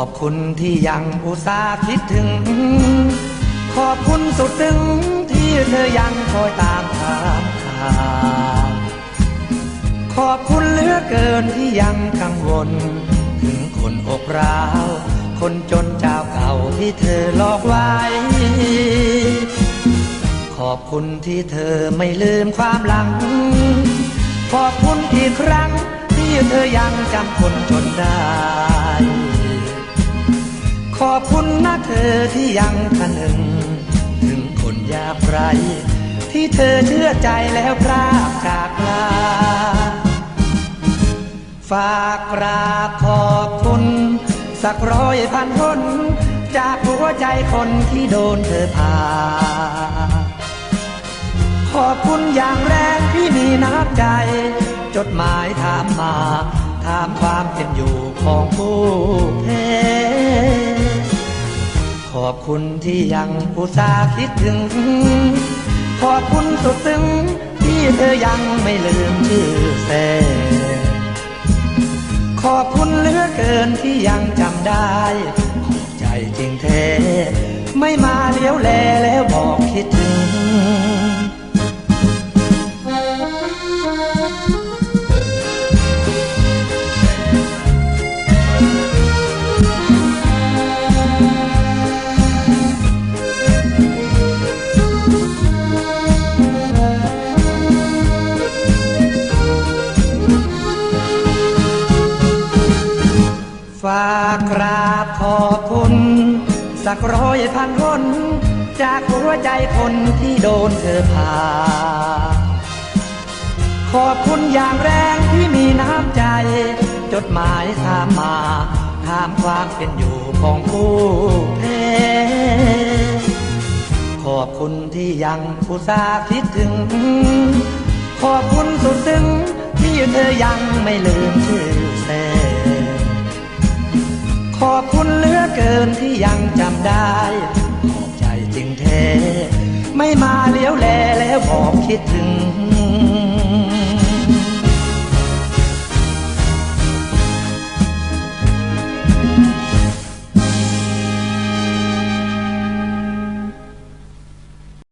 อบคุณที่ยังอุตส่าห์คิดถึง ขอบคุณสุดซึ้งที่เธอยังคอยตามถามข่าวขอบคุณเหลือเกินที่ยังกังวล ถึงคนอกร้าว คนจนเจ้าเก่าที่เธอหลอกไว้ ขอบคุณที่เธอไม่ลืมความหลัง ขอบคุณอีกครั้งที่เธอยังจำคนจนได้ ขอบคุณนะเธอที่ยังคนึง ถึงคนยากไรที่เธอเชื่อใจแล้วพรากจากลา ฝากกราบขอบคุณ สักร้อยพันคน จากหัวใจคนที่โดนเธอพา ขอบคุณอย่างแรงที่มีน้ำใจ จดหมายถามมา ถามความเป็นอยู่ของผู้แพ้ข อบคุณที่ยังอุตส่าห์คิดถึง ขอบคุณสุดซึ้งที่เธอยังไม่ลืมชื่อแสขอบคุณเหลือเกินที่ยังจำได้ขอบใจจริงแท้ ไม่มาเลี้ยวแลแล้วบอกคิดถึง ฝากกราบขอบคุณ สักร้อยพันคน จากหัวใจคนที่โดนเธอพา ขอบคุณอย่างแรงที่มีน้ำใจ จดหมายถามมาถามความเป็นอยู่ของผู้แพ้ขอบคุณที่ยังอุตส่าคิดถึง ขอบคุณสุดซึ้งที่เธอยังไม่ลืมชื่อแส ได้ขอบใจจริงแท้ ไม่มาเลี้ยวแลแล้วบอกคิดถึง